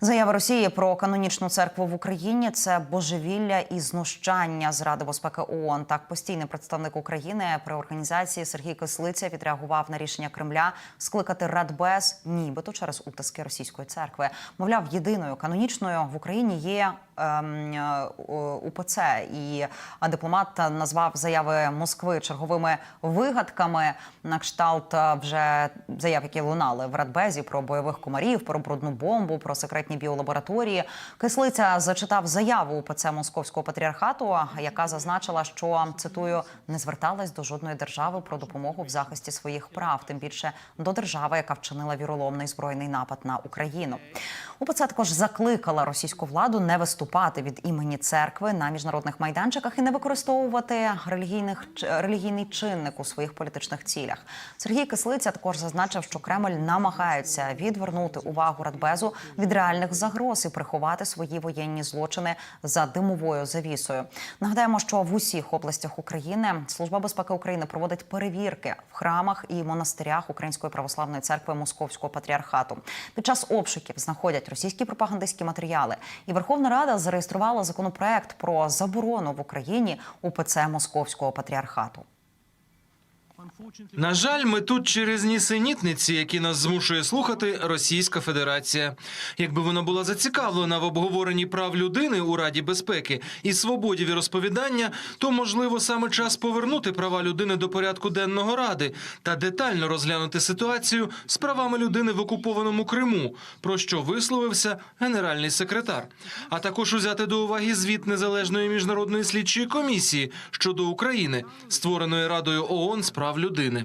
Заява Росії про канонічну церкву в Україні це божевілля і знущання з Ради безпеки ООН. Так постійний представник України при організації Сергій Кислиця відреагував на рішення Кремля скликати Радбез, нібито через утиски російської церкви. Мовляв, єдиною канонічною в Україні є УПЦ. І дипломат назвав заяви Москви черговими вигадками на кшталт е, вже заяв, які лунали в Радбезі про бойових комарів, про брудну бомбу, про секретні біолабораторії. Кислиця зачитав заяву УПЦ Московського патріархату, яка зазначила, що цитую не зверталась до жодної держави про допомогу в захисті своїх прав, тим більше до держави, яка вчинила віроломний збройний напад на Україну. УПЦ також закликала російську владу не виступати від імені церкви на міжнародних майданчиках і не використовувати релігійних релігійний чинник у своїх політичних цілях. Сергій Кислиця також зазначив, що Кремль намагається відвернути увагу Радбезу від реальних загроз і приховати свої воєнні злочини за димовою завісою. Нагадаємо, що в усіх областях України служба безпеки України проводить перевірки в храмах і монастирях Української православної церкви Московського патріархату. Під час обшуків знаходять російські пропагандистські матеріали. І Верховна Рада зареєструвала законопроект про заборону в Україні УПЦ Московського патріархату. На жаль, ми тут через нісенітниці, які нас змушує слухати Російська Федерація. Якби вона була зацікавлена в обговоренні прав людини у Раді безпеки і свободі віросповідання, то можливо саме час повернути права людини до порядку денного ради та детально розглянути ситуацію з правами людини в окупованому Криму, про що висловився генеральний секретар, а також узяти до уваги звіт незалежної міжнародної слідчої комісії щодо України, створеної Радою ООН з прав людини.